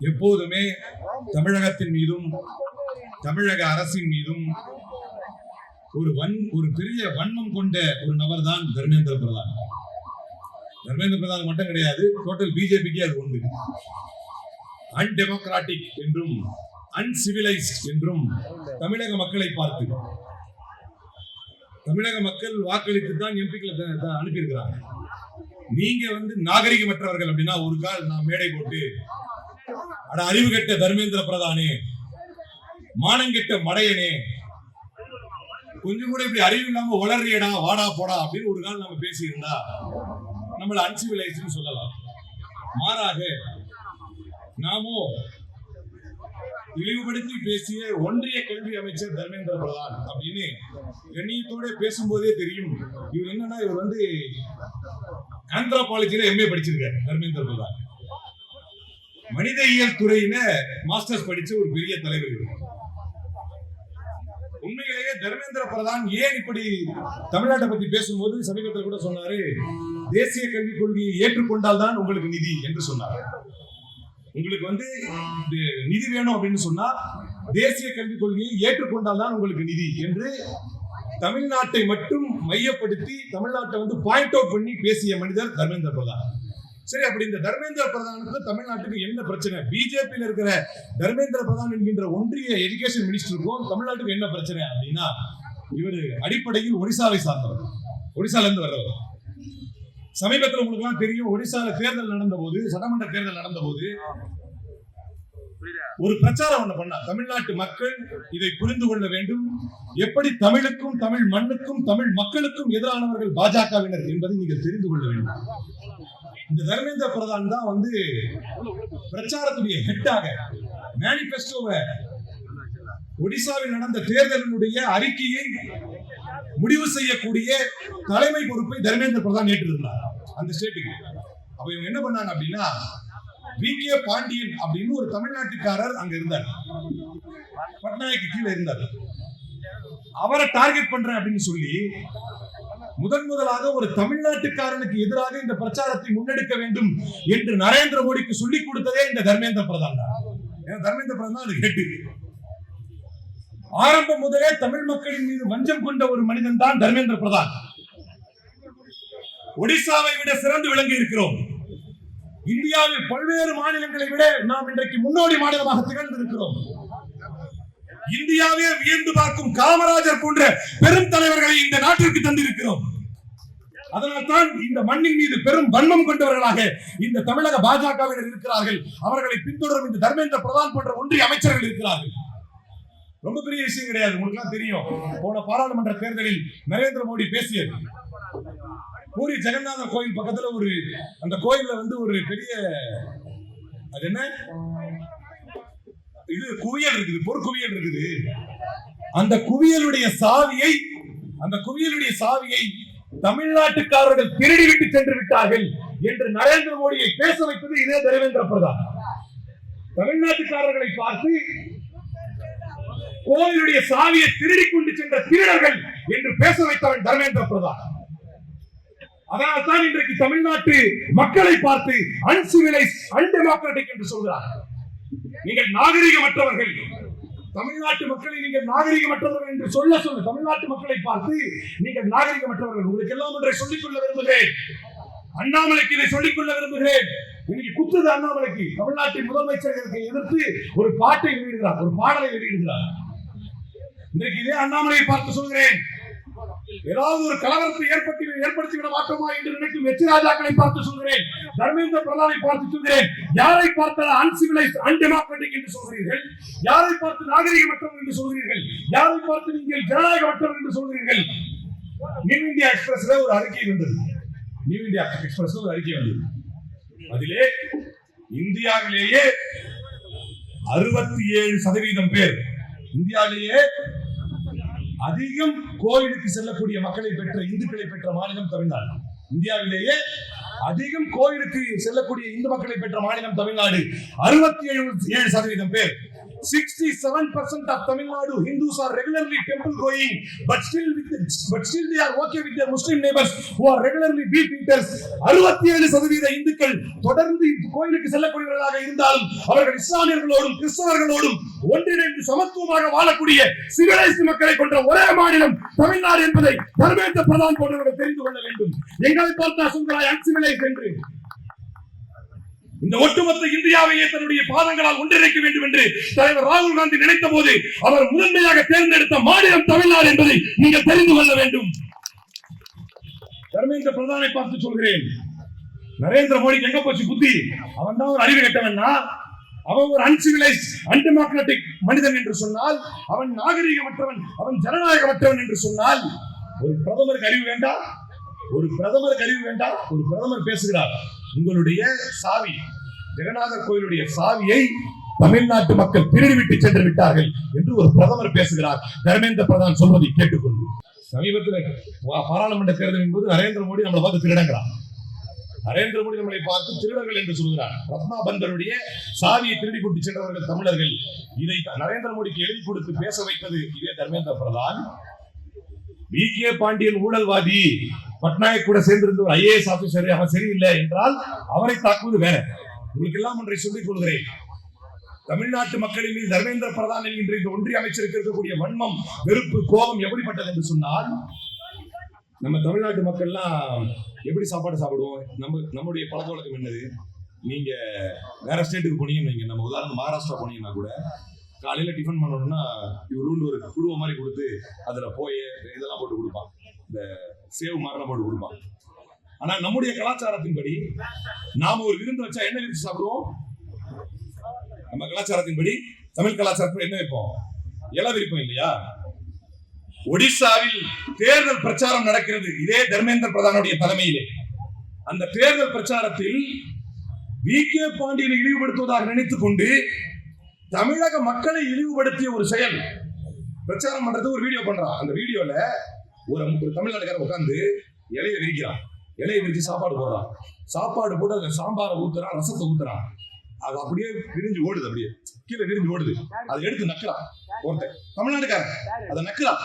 எப்போதுமே தமிழகத்தின் மீதும் தமிழக அரசின் மீதும் ஒரு வன் ஒரு பெரிய வன்மம் கொண்ட ஒரு நபர் தான் தர்மேந்திர பிரதான். தர்மேந்திர பிரதான் மட்டும் கிடையாது டோட்டல் பிஜேபிக்கு அது உண்டு. அன்டெமோக்ராட்டிக் என்றும் அன்சிவிலைஸ்ட் என்றும் தமிழக மக்களை பார்த்து தமிழக மக்கள் வாக்களித்து தான் எம்பிக்களை அனுப்பியிருக்கிறாங்க. நீங்க வந்து நாகரிகமற்றவர்கள் அப்படின்னா ஒரு கால் நான் மேடை போட்டு அட அறிவு கெட்ட தர்மேந்திர பிரதானே மானங்கெட்ட மடையனே. கொஞ்சம் கூட இப்படி அறிவு இல்லாம வளர்றியடா வாடா போடா அப்படின்னு ஒரு நாள் நம்ம பேசியிருந்தா நம்மள அன்சிவிலைஸ்ட்னு சொல்லலாம். மாறாக நாமோ இழிவுபடுத்தி பேசிய ஒன்றிய கல்வி அமைச்சர் தர்மேந்திர பிரதான் அப்படின்னு கண்ணியத்தோட பேசும்போதே தெரியும். இவர் என்னன்னா இவர் வந்து ஆந்த்ரோபாலஜில எம்ஏ படிச்சிருக்காரு தர்மேந்திர பிரதான். மனித இயல் துறையில மாஸ்டர்ஸ் படிச்ச ஒரு பெரிய தலைவர் உண்மையிலேயே தர்மேந்திர பிரதான் ஏன் இப்படி தமிழ்நாட்டை பத்தி பேசும்போது சமீபத்தில் கூட சொன்னாரு தேசிய கல்விக் கொள்கையை ஏற்றுக்கொண்டால் தான் உங்களுக்கு நிதி என்று சொன்னார். உங்களுக்கு வந்து நிதி வேணும் அப்படின்னு சொன்னா தேசிய கல்விக் கொள்கையை ஏற்றுக்கொண்டால் தான் உங்களுக்கு நிதி என்று தமிழ்நாட்டை மட்டும் மையப்படுத்தி தமிழ்நாட்டை வந்து பாயிண்ட் அவுட் பண்ணி பேசிய மனிதர் தர்மேந்திர பிரதான். சரி அப்படி இந்த தர்மேந்திர பிரதானுக்கு தமிழ்நாட்டுக்கு என்ன பிரச்சனை? பிஜேபியில் இருக்கிற தர்மேந்திர பிரதான் என்கின்ற ஒன்றிய எஜுகேஷன் மினிஸ்டருக்கும் தமிழ்நாட்டுக்கு என்ன பிரச்சனை அப்படின்னா இவர் அடிப்படையில் ஒடிசாவை சார்ந்தவர். ஒடிசால இருந்து வர்றவர். சமீபத்தில் உங்களுக்கு எல்லாம் தெரியும் ஒடிசால தேர்தல் நடந்த போது சட்டமன்ற தேர்தல் நடந்த போது ஒரு பிரச்சாரம் ஒண்ணு பண்ணா தமிழ்நாட்டு மக்கள் இதை புரிந்து கொள்ள வேண்டும். எப்படி தமிழுக்கும் தமிழ் மண்ணுக்கும் தமிழ் மக்களுக்கும் எதிரானவர்கள் பாஜகவினர் என்பதை நீங்கள் தெரிந்து கொள்ள வேண்டும். இந்த தர்மேந்திர பிரதான் தான் வந்து பிரச்சாரத்துடைய ஹெட்டாக மேனிபெஸ்டோவை ஒடிசாவில் நடந்த தேர்தலினுடைய அறிக்கையை முடிவு செய்யக்கூடிய தலைமை பொறுப்பை தர்மேந்திர பிரதான் ஏற்றிருந்தார் அந்த ஸ்டேட்டுக்கு அப்ப இவங்க என்ன பண்ணாங்க அப்படின்னா வி. கே. பாண்டியன் அப்படின்னு ஒரு தமிழ்நாட்டுக்காரர் அங்க இருந்தார். பட்நாயக்கு கீழே இருந்தார். அவரை டார்கெட் பண்றேன் அப்படின்னு சொல்லி முதன் முதலாக ஒரு தமிழ்நாட்டுக்காரனுக்கு எதிராக இந்த பிரச்சாரத்தை முன்னெடுக்க வேண்டும் என்று நரேந்திர மோடிக்கு சொல்லிக் கொடுத்ததே இந்த தர்மேந்திர பிரதான் தான். தர்மேந்திர பிரதான் அது கேட்டு ஆரம்பம் முதலே தமிழ் மக்களின் மீது வஞ்சம் கொண்ட ஒரு மனிதன் தான் தர்மேந்திர பிரதான். ஒடிசாவை விட சிறந்து விளங்கி இருக்கிறோம் இந்தியாவில் பல்வேறு மாநிலங்களை விட நாம் இன்றைக்கு முன்னோடி மாநிலமாக திகழ்ந்திருக்கிறோம். இந்தியாவே வியந்து பார்க்கும் காமராஜர் போன்ற பெரும் தலைவர்களை இந்த நாட்டிற்கு தந்திருக்கிறோம். அதனால்தான் இந்த மண்ணின் மீது பெரும் வன்மம் கொண்டவர்களாக இந்த தமிழக பாஜகவினர் இருக்கிறார்கள். அவர்களை பின்தொடரும் இந்த தர்மேந்திர பிரதான் போன்ற ஒன்றிய அமைச்சர்கள் இருக்கிறார்கள். ரொம்ப பெரிய விஷயம் கிடையாது. உங்களுக்கு தெரியும். போன பாராளுமன்ற தேர்தலில் நரேந்திர மோடி பேசியது. பூரி ஜெகநாதர் கோயில் பக்கத்துல ஒரு அந்த கோயில்ல வந்து ஒரு பெரிய அது என்ன? இது குவியல் இருக்குது பொற்குவியல் இருக்குது. அந்த குவியலுடைய சாவியை அந்த குவியலுடைய சாவியை தமிழ்நாட்டுக்காரர்கள் திருடி விட்டு சென்று விட்டார்கள் என்று நரேந்திர மோடியை பேச வைத்தது இதே தேவேந்திர பிரதான். தமிழ்நாட்டுக்காரர்களை பார்த்து கோவிலுடைய சாவியை திருடி கொண்டு சென்ற திருடர்கள் என்று பேச வைத்தவன் தர்மேந்திர பிரதான். அதனால்தான் இன்றைக்கு தமிழ்நாட்டு மக்களை பார்த்து அன்சிவிலைஸ் அன்டெமோக்ராட்டிக் என்று சொல்கிறார்கள். நீங்கள் நாகரிகமற்றவர்கள். தமிழ்நாட்டு மக்களை நீங்கள் நாகரிகமற்றவர்கள் என்று சொல்ல சொல்ல தமிழ்நாட்டு மக்களை பார்த்து நீங்கள் நாகரிகமற்றவர்கள். உங்களுக்கு எல்லாம் ஒன்றை சொல்லிக் கொள்ள விரும்புகிறேன். அண்ணாமலைக்கு இதை சொல்லிக் கொள்ள விரும்புகிறேன். இன்னைக்கு குத்துது அண்ணாமலைக்கு தமிழ்நாட்டின் முதலமைச்சர்களுக்கு எதிர்த்து ஒரு பாட்டை வெளியிடுகிறார் ஒரு பாடலை வெளியிடுகிறார். இன்றைக்கு இதே அண்ணாமலையை பார்த்து சொல்கிறேன். ஏதாவது ஒரு கலவரத்தை ஏற்படுத்தி ஏற்படுத்தி விட மாட்டோமா என்று நினைக்கும் வெற்றி ராஜாக்களை பார்த்து சொல்கிறேன். தர்மேந்திர பிரதானை பார்த்து சொல்கிறேன். யாரை பார்த்த அன்சிவிலைஸ் அன்டெமோக்ராட்டிக் என்று சொல்கிறீர்கள்? யாரை பார்த்து நாகரிகமற்றவர் என்று சொல்கிறீர்கள்? யாரை பார்த்து நீங்கள் ஜனநாயகமற்றவர் என்று சொல்கிறீர்கள்? நியூ இந்தியா எக்ஸ்பிரஸ்ல ஒரு அறிக்கை வந்தது நியூ இந்தியா எக்ஸ்பிரஸ்ல ஒரு அறிக்கை வந்தது. அதிலே இந்தியாவிலேயே அறுபத்தி ஏழு சதவீதம் பேர் இந்தியாவிலேயே அதிகம் கோயிலுக்கு செல்லக்கூடிய மக்களை பெற்ற இந்துக்களை பெற்ற மாநிலம் தமிழ்நாடு. இந்தியாவிலேயே அதிகம் கோயிலுக்கு செல்லக்கூடிய இந்து மக்களை பெற்ற மாநிலம் தமிழ்நாடு. அறுபத்தி ஏழு ஏழு சதவீதம் பேர். 67% of Tamil Nadu Hindus are regularly temple going, but still with but still they are okay with their Muslim neighbors who are regularly beef eaters. 67% சதவீத இந்துக்கள் தொடர்ந்து கோயிலுக்கு செல்லக்கூடியவர்களாக இருந்தால் அவர்கள் இஸ்லாமியர்களோடும் கிறிஸ்தவர்களோடும் ஒன்றிணைந்து சமத்துவமாக வாழக்கூடிய சிவிலைஸ்ட் மக்களை கொண்ட ஒரே மாநிலம் தமிழ்நாடு என்பதை தர்மேந்திர பிரதான் போன்றவர்கள் தெரிந்து கொள்ள வேண்டும் எங்களை பார்த்தா சொல்கிறாய் அன்சிவிலைஸ் என்று இந்த ஒட்டுமொத்த இந்தியாவையே தன்னுடைய பாதங்களால் ஒன்றிணைக்க வேண்டும் என்று தலைவர் ராகுல் காந்தி நினைத்த போது அவர் முதன்மையாக தேர்ந்தெடுத்த மாநிலம் தமிழ்நாடு என்பதை நீங்கள் தெரிந்து கொள்ள வேண்டும். தர்மேந்திர பிரதானை பார்த்து சொல்கிறேன். நரேந்திர மோடிக்கு எங்க போச்சு புத்தி? அவன் தான் ஒரு அறிவு கட்டவன்னா? அவன் ஒரு அன்சிவிலைஸ் அன்டெமோக்ராட்டிக் மனிதன் என்று சொன்னால் அவன் நாகரிகமற்றவன் அவன் ஜனநாயகமற்றவன் என்று சொன்னால் ஒரு பிரதமருக்கு அறிவு வேண்டாம் ஒரு பிரதமருக்கு அறிவு வேண்டாம் ஒரு பிரதமர் பேசுகிறார். உங்களுடைய சாவி ஜெகநாதர் கோயிலுடைய சாவியை தமிழ்நாட்டு மக்கள் திருடிவிட்டு சென்று விட்டார்கள் என்று ஒரு பிரதமர் பேசுகிறார். தர்மேந்திர பிரதான் சொல்வதை கேட்டுக்கொண்டு சமீபத்தில் பாராளுமன்ற தேர்தலின் போது நரேந்திர மோடி நம்மளை பார்த்து திருடங்கிறார் நரேந்திர மோடி நம்மளை பார்த்து திருடர்கள் என்று சொல்கிறார். ரத்னா பந்தருடைய சாவியை திருடி கொண்டு சென்றவர்கள் தமிழர்கள். இதை நரேந்திர மோடிக்கு எழுதி கொடுத்து பேச வைத்தது இதே தர்மேந்திர பிரதான். வி. கே. பாண்டியன் ஊழல்வாதி. பட்நாயக் கூட சேர்ந்திருந்த ஒரு ஐஏஎஸ் ஆபீசர் அவன் சரியில்லை என்றால் அவரை தாக்குவது வேற. உங்களுக்கு எல்லாம் ஒன்றை சொல்லிக் கொள்கிறேன். தமிழ்நாட்டு மக்களின் மீது தர்மேந்திர பிரதான் என்கின்ற இந்த ஒன்றிய அமைச்சருக்கு இருக்கக்கூடிய வன்மம் வெறுப்பு கோபம் எப்படிப்பட்டது என்று சொன்னால் நம்ம தமிழ்நாட்டு மக்கள்லாம் எப்படி சாப்பாடு சாப்பிடுவோம்? நம்ம நம்முடைய பழக்க வழக்கம் என்னது? நீங்க வேற ஸ்டேட்டுக்கு போனீங்கன்னு வைங்க. நம்ம உதாரணம் மகாராஷ்டிரா போனீங்கன்னா கூட காலையில டிஃபன் பண்ணணும்னா இவரு ஒரு குடுவை மாதிரி கொடுத்து அதுல போய் இதெல்லாம் போட்டு கொடுப்பான் இந்த சேவ் மாதிரிலாம் போட்டு ஆனா நம்முடைய கலாச்சாரத்தின்படி நாம ஒரு விருந்து வச்சா என்ன விரிச்சு சாப்பிடுவோம்? நம்ம கலாச்சாரத்தின்படி தமிழ் கலாச்சாரத்தில் என்ன வைப்போம்? இலை விரிப்போம் இல்லையா? ஒடிசாவில் தேர்தல் பிரச்சாரம் நடக்கிறது. இதே தர்மேந்திர பிரதானுடைய தலைமையிலே. அந்த தேர்தல் பிரச்சாரத்தில் வி. கே. பாண்டியனை இழிவுபடுத்துவதாக நினைத்துக் கொண்டு தமிழக மக்களை இழிவுபடுத்திய ஒரு செயல் பிரச்சாரம் பண்றது ஒரு வீடியோ பண்றான் அந்த வீடியோல ஒரு ஒரு தமிழ்நாட்டுக்காரன் உட்காந்து இலையை விரிக்கிறான். இலையை விரிச்சு சாப்பாடு போடுறான். சாப்பாடு போட்டு அதில் சாம்பாரை ஊத்துறான் ரசத்தை ஊத்துறான் அது அப்படியே விரிஞ்சு ஓடுது அப்படியே. கீழே விரிஞ்சு ஓடுது. அதை எடுத்து நக்கலாம் ஒருத்தன். தமிழ்நாட்டுக்காரன். அதை நக்குறான்.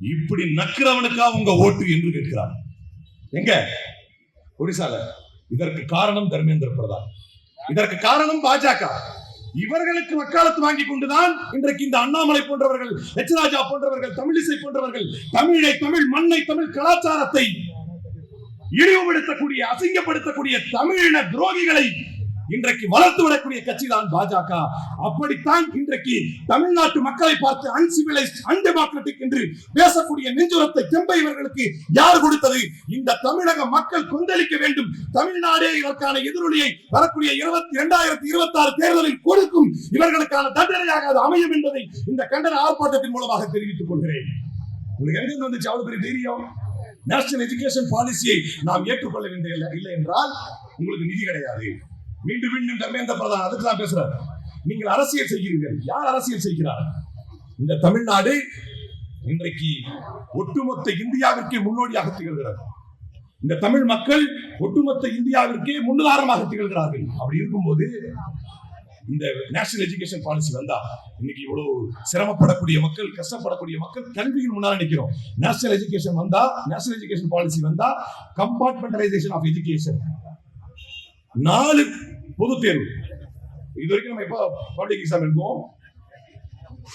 இப்படி நக்குறவனுக்கா உங்க ஓட்டு என்று கேட்கிறான். எங்க? ஒரிசால. இதற்கு காரணம் தர்மேந்திர பிரதான். இதற்கு காரணம் பாஜக. இவர்களுக்கு வக்காலத்து வாங்கி கொண்டுதான் இன்றைக்கு இந்த அண்ணாமலை போன்றவர்கள் எச்ராஜா போன்றவர்கள் தமிழிசை போன்றவர்கள் தமிழை தமிழ் மண்ணை தமிழ் கலாச்சாரத்தை இழிவுபடுத்தக்கூடிய அசிங்கப்படுத்தக்கூடிய தமிழின துரோகிகளை இன்றைக்கு வளர்த்து விடக்கூடிய கட்சி தான் பாஜக. அப்படித்தான் இன்றைக்கு தமிழ்நாட்டு மக்களை பார்த்து அன்சிவிலைஸ்ட் அன்டெமோக்ராட்டிக் என்று பேசக்கூடிய நெஞ்சுரத்தை தெம்பை இவர்களுக்கு யார் கொடுத்தது? இந்த தமிழக மக்கள் கொந்தளிக்க வேண்டும். தமிழ்நாடே இதற்கான எதிரொலியை வரக்கூடிய இருபத்தி இரண்டாயிரத்தி இருபத்தி ஆறு தேர்தலில் கொடுக்கும் இவர்களுக்கான தண்டனையாக அது அமையும் என்பதை இந்த கண்டன ஆர்ப்பாட்டத்தின் மூலமாக தெரிவித்துக் கொள்கிறேன். உங்களுக்கு எங்கிருந்து வந்துச்சு அவ்வளவு பெரிய தைரியம்? நேஷனல் எஜுகேஷன் பாலிசியை நாம் ஏற்றுக்கொள்ள வேண்டிய இல்லை இல்லை என்றால் உங்களுக்கு நிதி கிடையாது. மீண்டும் மீண்டும் தர்மேந்திர பிரதான் அதுக்கு தான் பேசுறாரு. நீங்கள் அரசியல் செய்கிறீர்கள். யார் அரசியல் செய்கிறார்? இந்த தமிழ்நாடு இன்றைக்கு ஒட்டுமொத்த இந்தியாவிற்கே முன்னோடியாக திகழ்கிறது. இந்த தமிழ் மக்கள் ஒட்டுமொத்த இந்தியாவிற்கே முன்னுதாரணமாக திகழ்கிறார்கள். அப்படி இருக்கும்போது இந்த நேஷனல் எஜுகேஷன் பாலிசி வந்தா இன்னைக்கு இவ்வளவு சிரமப்படக்கூடிய மக்கள் கஷ்டப்படக்கூடிய மக்கள் கல்வியில் முன்னால நிற்கிறோம் நேஷனல் எஜுகேஷன் வந்தா நேஷனல் எஜுகேஷன் பாலிசி வந்தா கம்பார்ட்மெண்டலைசேஷன் ஆஃப் எஜுகேஷன் நாலு பொது தேர்வு. இது வரைக்கும் நம்ம எப்போ பப்ளிக் எக்ஸாம் எழுதுவோம்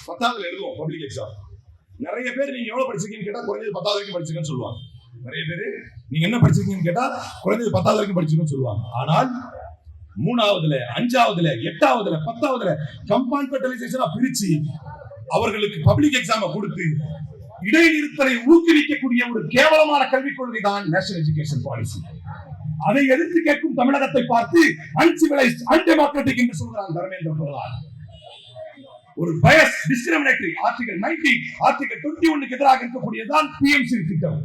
பத்தாவதுல எழுதுவோம் பப்ளிக் எக்ஸாம் நிறைய பேர் நீங்க எவ்வளவு படிச்சிருக்கீங்கன்னு கேட்டா குறைஞ்சது பத்தாவது வரைக்கும் படிச்சிருக்கேன்னு சொல்லுவாங்க. நிறைய பேர் நீங்க என்ன படிச்சிருக்கீங்கன்னு கேட்டா குறைஞ்சது பத்தாவது வரைக்கும் படிச்சிருக்கேன்னு சொல்லுவாங்க. ஆனால் மூணாவதுல அஞ்சாவதுல எட்டாவதுல பத்தாவதுல கம்பார்ட்மெண்டலைசேஷனா பிரிச்சு அவர்களுக்கு பப்ளிக் எக்ஸாம கொடுத்து இடைநிறுத்தலை ஊக்குவிக்கக்கூடிய ஒரு கேவலமான கல்விக் கொள்கை தான் நேஷனல் எஜுகேஷன் பாலிசி அதை எதிர்த்து கேட்கும் தமிழகத்தை பார்த்து அன்சிவிலைஸ்ட் அன்டெமோக்ராட்டிக் என்று சொல்கிறார் தர்மேந்திர பிரதான். ஒரு பயஸ் டிஸ்கிரிமினேட்டரி ஆர்டிகல் 90 ஆர்டிகல் 21 ஒன்னுக்கு எதிராக இருக்கக்கூடியதான் பிஎம்சி திட்டம்.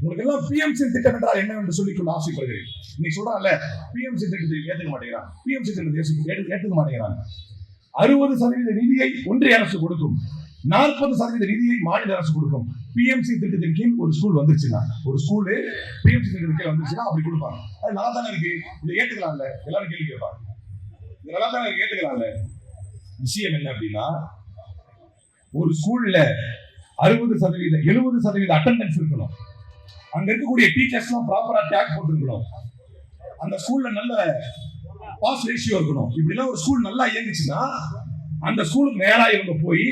உங்களுக்கு எல்லாம் பிஎம்சி திட்டம் என்றால் என்னவென்று சொல்லிக் கொள்ள ஆசைப்படுகிறேன் இன்னைக்கு சொல்றாங்கல்ல பிஎம்சி திட்டத்தை ஏற்றுக்க மாட்டேங்கிறான். பிஎம்சி திட்டத்தை ஏற்றுக்க மாட்டேங்கிறாங்க அறுபது சதவீத நிதியை ஒன்றிய அரசு கொடுக்கும். நாற்பது சதவீத நிதியை மாநில அரசு கொடுக்கும். பிஎம்சி திட்டத்தின் கீழ் ஒரு ஸ்கூல் வந்துருச்சுன்னா ஒரு ஸ்கூலு பிஎம்சி திட்டத்தின் கீழ் வந்துருச்சுன்னா அப்படி கொடுப்பாங்க. அது நல்லா தானே இருக்கு? இதை ஏத்துக்கலாம்ல? எல்லாரும் கேள்வி கேட்பாங்க. இது நல்லா தானே ஏற்றுக்கலாம்ல ஏத்துக்கலாம்ல? விஷயம் என்ன அப்படின்னா ஒரு ஸ்கூல்ல அறுபது சதவீத எழுபது சதவீத அட்டண்டன்ஸ் இருக்கணும். அங்க இருக்கக்கூடிய டீச்சர்ஸ்லாம் ப்ராப்பரா டேக் போட்டுருக்கணும். அந்த ஸ்கூல்ல நல்ல பாஸ் ரேஷியோ இருக்கணும். இப்படிலாம் ஒரு ஸ்கூல் நல்லா இயங்குச்சுன்னா அந்த ஸ்கூலுக்கு நேரா இவங்க போய்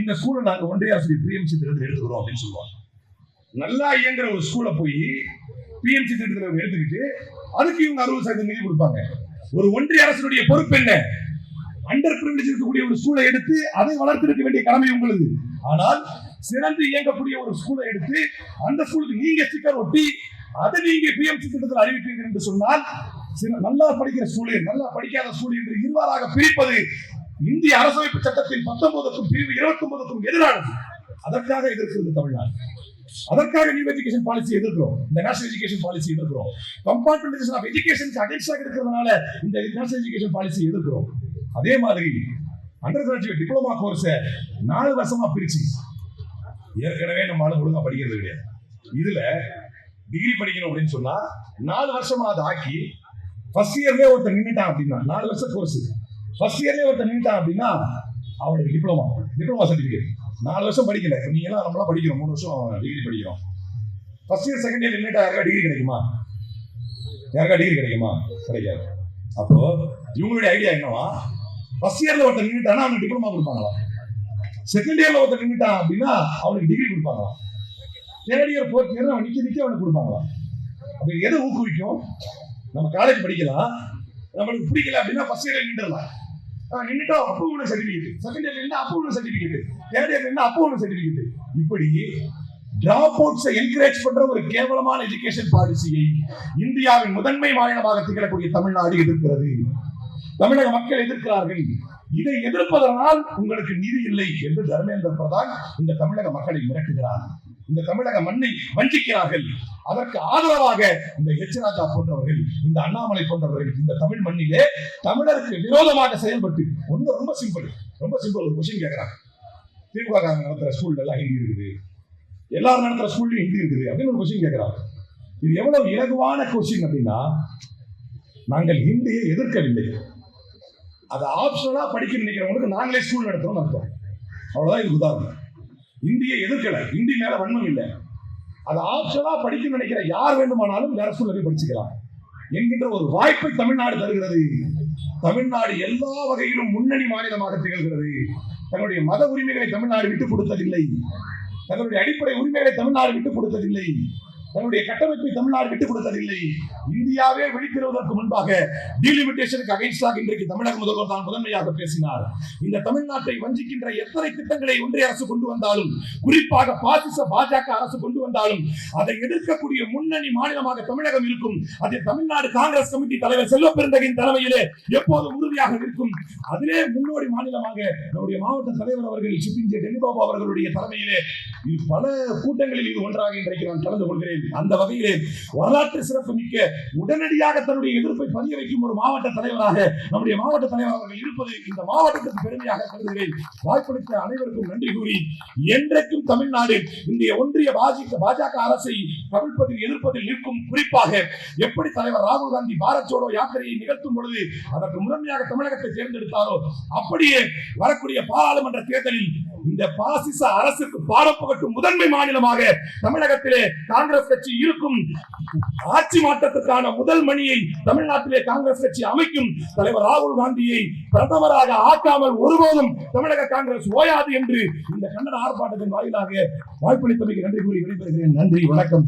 இந்த ஸ்கூலை நாங்க ஒன்றிய ஆசிரியர் பிஎம்சி திட்டத்தில் எடுத்துக்கிறோம் அப்படின்னு சொல்லுவாங்க. நல்லா இயங்குற ஒரு ஸ்கூலை போய் பிஎம்சி திட்டத்தில் எடுத்துக்கிட்டு அதுக்கு இவங்க அறுபது சதவீதம் நிதி கொடுப்பாங்க. ஒரு ஒன்றிய அரசினுடைய பொறுப்பு என்ன? அண்டர் பிரிவிலேஜ் இருக்கக்கூடிய ஒரு ஸ்கூலை எடுத்து அதை வளர்த்திருக்க வேண்டிய கடமை உங்களது. ஆனால் சிறந்து இயங்கக்கூடிய ஒரு ஸ்கூலை எடுத்து அந்த ஸ்கூலுக்கு நீங்க ஸ்டிக்கர் ஒட்டி அதை நீங்க பிஎம்சி திட்டத்தில் அறிவிப்பீர்கள் என்று சொன்னால் சில நல்லா படிக்கிற ஸ்கூலு நல்லா படிக்காத ஸ்கூல் என்று இருவாராக பிரிப்பது இந்திய அரசமைப்பு சட்டத்தின் பத்தொன்பதுக்கும் பிரிவு இருபத்தி ஒன்பதுக்கும் எதிரானது. அதற்காக எதிர்க்கிறது தமிழ்நாடு. அதற்காக நியூ எஜுகேஷன் பாலிசி எதிர்க்கிறோம். இந்த நேஷனல் எஜுகேஷன் பாலிசி எதிர்க்கிறோம். கம்பார்ட்மெண்டேஷன் ஆஃப் எஜுகேஷனுக்கு அகேன்ஸ்டாக இருக்கிறதுனால இந்த நேஷனல் எஜுகேஷன் பாலிசி எதிர்க்கிறோம். அதே மாதிரி அண்டர் கிராஜுவேட் டிப்ளமா கோர்ஸை நாலு வருஷமா பிரிச்சு. ஏற்கனவே நம்ம ஆளு ஒழுங்கா படிக்கிறது கிடையாது. இதுல டிகிரி படிக்கணும் அப்படின்னு சொன்னா நாலு வருஷமா அதை ஆக்கி ஃபர்ஸ்ட் இயர்லேயே ஒருத்தர் நின்றுட்டான் அப்படின்னா நாலு வருஷம் கோர்ஸ் ஃபர்ஸ்ட் இயர்லேயே ஒருத்தர் நின்றுட்டான் அப்படின்னா அவனுக்கு டிப்ளமா டிப்ளமா சர்டிஃபிகேட் நாலு வருஷம் படிக்கல. நீ நீங்க எல்லாம் நம்மளாம் படிக்கிறோம். மூணு வருஷம் டிகிரி படிக்கிறோம். ஃபர்ஸ்ட் இயர் செகண்ட் இயர் நின்றுட்டா யாருக்கா டிகிரி கிடைக்குமா? யாருக்கா டிகிரி கிடைக்குமா? கிடைக்காது. அப்போ இவங்களுடைய ஐடியா என்னவா? ஃபர்ஸ்ட் இயர்ல ஒருத்தர் நின்றுட்டானா அவனுக்கு டிப்ளமா கொடுப்பாங்களா? செகண்ட் இயர்ல ஒருத்தர் நின்றுட்டான் அப்படின்னா அவனுக்கு டிகிரி கொடுப்பாங்களா? தேர்ட் இயர் ஃபோர்த் இயர் அவன் நிக்க நிக்க அவனுக்கு கொடுப்பாங்களா? அப்ப எதை ஊக்குவிக்கும்? நம்ம காலேஜ் படிக்கலாம். நம்மளுக்கு பிடிக்கல அப்படின்னா ஃபர்ஸ்ட் இயர்ல நின்றுடலாம். நின்றுட்டா அப்போ சர்டிஃபிகேட் செகண்ட் இயர்ல இருந்து அப்போ சர்டிபிகேட் சர்டிஃபிகேட் தேர்ட் இயர்ல இருந்து அப்போ ஒன்று சர்டிஃபிகேட் இப்படி டிராப் அவுட்ஸை என்கரேஜ் பண்ற ஒரு கேவலமான எஜுகேஷன் பாலிசியை இந்தியாவின் முதன்மை மாநிலமாக திகழக்கூடிய தமிழ்நாடு எதிர்க்கிறது. தமிழக மக்கள் எதிர்க்கிறார்கள். இதை எதிர்ப்பதனால் உங்களுக்கு நிதி இல்லை என்று தர்மேந்திர பிரதான் இந்த தமிழக மக்களை மிரட்டுகிறார். இந்த தமிழக மண்ணை வஞ்சிக்கிறார்கள். அதற்கு ஆதரவாக இந்த எச் ராஜா போன்றவர்கள் இந்த அண்ணாமலை போன்றவர்கள் இந்த தமிழ் மண்ணிலே தமிழருக்கு விரோதமாக செயல்பட்டு ஒன்று ரொம்ப சிம்பிள் ரொம்ப சிம்பிள் ஒரு கொஸ்டின் கேட்கறாங்க. திமுக காரங்க நடத்துற ஸ்கூல்ல எல்லாம் ஹிந்தி இருக்குது. எல்லாரும் நடத்துற ஸ்கூல்லையும் ஹிந்தி இருக்குது அப்படின்னு ஒரு கொஸ்டின் கேட்கறாங்க. இது எவ்வளவு இலகுவான கொஸ்டின் அப்படின்னா நாங்கள் ஹிந்தியை எதிர்க்கவில்லை. அதை ஆப்ஷனலா படிக்க நினைக்கிறவங்களுக்கு நாங்களே ஸ்கூல் நடத்துறோம் நடத்துறோம் அவ்வளவுதான் இது உதாரணம். இந்தியை எதிர்க்கல இந்தி மேல வன்மம் இல்லை. அதை ஆப்ஷனா படிக்க நினைக்கிற யார் வேண்டுமானாலும் அரசுல போய் படிச்சுக்கலாம். என்கின்ற ஒரு வாய்ப்பை தமிழ்நாடு தருகிறது. தமிழ்நாடு எல்லா வகையிலும் முன்னணி மாநிலமாக திகழ்கிறது. தன்னுடைய மத உரிமைகளை தமிழ்நாடு விட்டுக் கொடுத்ததில்லை. தங்களுடைய அடிப்படை உரிமைகளை தமிழ்நாடு விட்டுக் கொடுத்ததில்லை. தன்னுடைய கட்டமைப்பை தமிழ்நாடு விட்டுக் கொடுத்ததில்லை. இந்தியாவே வெளிப்பெறுவதற்கு முன்பாக டீலிமிட்டேஷனுக்கு அகைன்ஸ்டாக இன்றைக்கு தமிழக முதல்வர் தான் முதன்மையாக பேசினார். இந்த தமிழ்நாட்டை வஞ்சிக்கின்ற எத்தனை திட்டங்களை ஒன்றிய அரசு கொண்டு வந்தாலும் குறிப்பாக பாசிச பாஜக அரசு கொண்டு வந்தாலும் அதை எதிர்க்கக்கூடிய முன்னணி மாநிலமாக தமிழகம் இருக்கும். அதை தமிழ்நாடு காங்கிரஸ் கமிட்டி தலைவர் செல்வ பெருந்தகையின் தலைமையிலே எப்போதும் உறுதியாக இருக்கும் அதிலே முன்னோடி மாநிலமாக நம்முடைய மாவட்ட தலைவர் அவர்கள் சிப்பிஞ்சே டெல்லிபாபு அவர்களுடைய தலைமையிலே பல கூட்டங்களில் இது ஒன்றாக இன்றைக்கு நான் கலந்து கொள்கிறேன். அந்த வகையிலே வரலாற்று சிறப்பு மிக்க உடனடியாக தன்னுடைய எதிர்ப்பை பதிய வைக்கும் ஒரு மாவட்ட தலைவராக நம்முடைய மாவட்ட தலைவராக இருப்பது இந்த மாவட்டத்திற்கு பெருமையாக கருதுகிறேன். வாய்ப்பளித்த அனைவருக்கும் நன்றி கூறி என்றைக்கும் தமிழ்நாடு இந்திய ஒன்றிய பாஜக பாஜக அரசை கவிழ்ப்பதில் எதிர்ப்பதில் நிற்கும் குறிப்பாக எப்படி தலைவர் ராகுல் காந்தி பாரத் ஜோடோ யாத்திரையை நிகழ்த்தும் பொழுது அதற்கு முதன்மையாக தமிழகத்தை தேர்ந்தெடுத்தாரோ அப்படியே வரக்கூடிய பாராளுமன்ற தேர்தலில் இந்த பாசிச அரசுக்கு பாடம் புகட்டும் முதன்மை மாநிலமாக தமிழகத்திலே காங்கிரஸ் கட்சி இருக்கும். ஆட்சி மாற்றத்துக்கான முதல் மணியை தமிழ்நாட்டிலே காங்கிரஸ் கட்சி அமைக்கும். தலைவர் ராகுல் காந்தியை பிரதமராக ஆக்காமல் ஒருபோதும் தமிழக காங்கிரஸ் ஓயாது என்று இந்த கண்டன ஆர்ப்பாட்டத்தின் வாயிலாக வாய்ப்பளித்தமைக்கு நன்றி கூறி விடைபெறுகிறேன். நன்றி வணக்கம்.